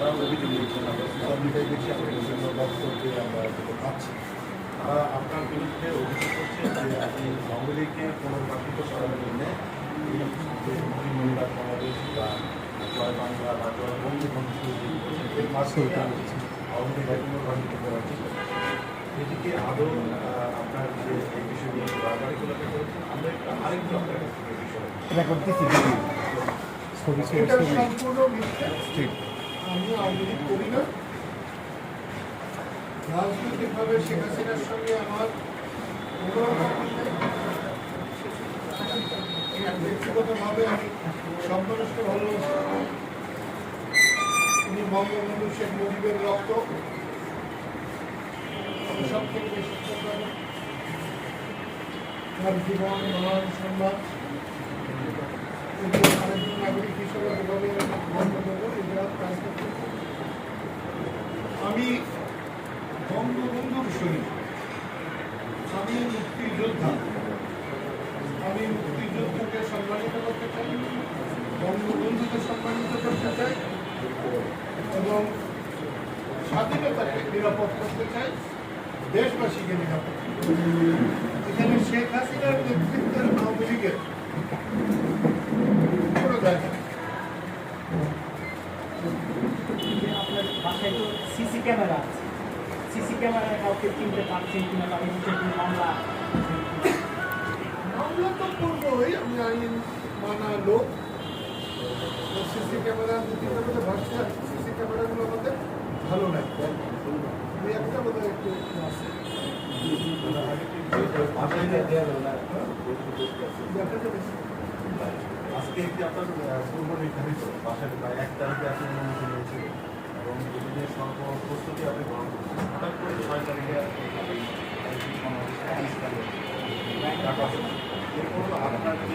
তারা অভিযোগ দিচ্ছেন আমরা সোশ্যাল মিডিয়ায় দেখছি আমরা বিভিন্ন দপ্তর যে আমরা যেটা পাচ্ছি। তারা আপনার বিরুদ্ধে অভিযোগ করছে যে আপনি আওয়ামী লীগকে পুনর্বাসিত করার জন্য এই মহিলা সমাবেশ বা জয় বাংলা বা জয় করছেন, এর মাধ্যমে আওয়ামী লীগকে পুনর্বাসিত করার চেষ্টা করছেন। এটিকে আদৌ আপনার যে এই বিষয়গুলো বারবারিগুলোকে করেছেন আমরা একটু আরেকটু আপনার কাছ থেকে এই এটা করতেছি ছবি ছবি সম্পূর্ণ ঠিক। আমি আওয়ামী লীগ করি না। রাজনৈতিকভাবে শেখ হাসিনার সঙ্গে আমার ব্যক্তিগতভাবে আমি সম্পর্ককে ভালোবাসি উনি বঙ্গবন্ধু শেখ মুজিবের রক্ত। সব থেকে বেশি। তার জীবন মান সম্মান। নাগরিক হিসেবে যেভাবে আমি গ্রহণ করব এগুলো কাজ করতে চাই। আমি বঙ্গবন্ধুর শহীদ আমি মুক্তিযোদ্ধা, আমি মুক্তিযুদ্ধকে সম্মানিত করতে চাই, বঙ্গবন্ধুকে সম্মানিত করতে চাই এবং স্বাধীনতাকে নিরাপদ করতে চাই, দেশবাসীকে নিরাপদ। এখানে শেখ হাসিনার নেতৃত্বের আওয়ামী লীগের কোনো জায়গা আপনার বাসায় তো সিসি ক্যামেরা আছে। সিসি ক্যামেরায় কাউকে চিনতে পারছেন কিনা মামলা মামলা তো করবোই আমি আইন মানা লোক। সিসি ক্যামেরা দুটি ভাষা সিসি ক্যামেরাগুলো আমাদের ভালো লাগে দুই একটা বোধহয় একটু আছে। আজকে একটি আপনার পূর্ব নির্ধারিত। বাসায় প্রায় এক তারিখে নিয়েছিল সর্ব প্রস্তুতি আপনি গ্রহণ করছেন। হঠাৎ করে ছয় তারিখে আপনার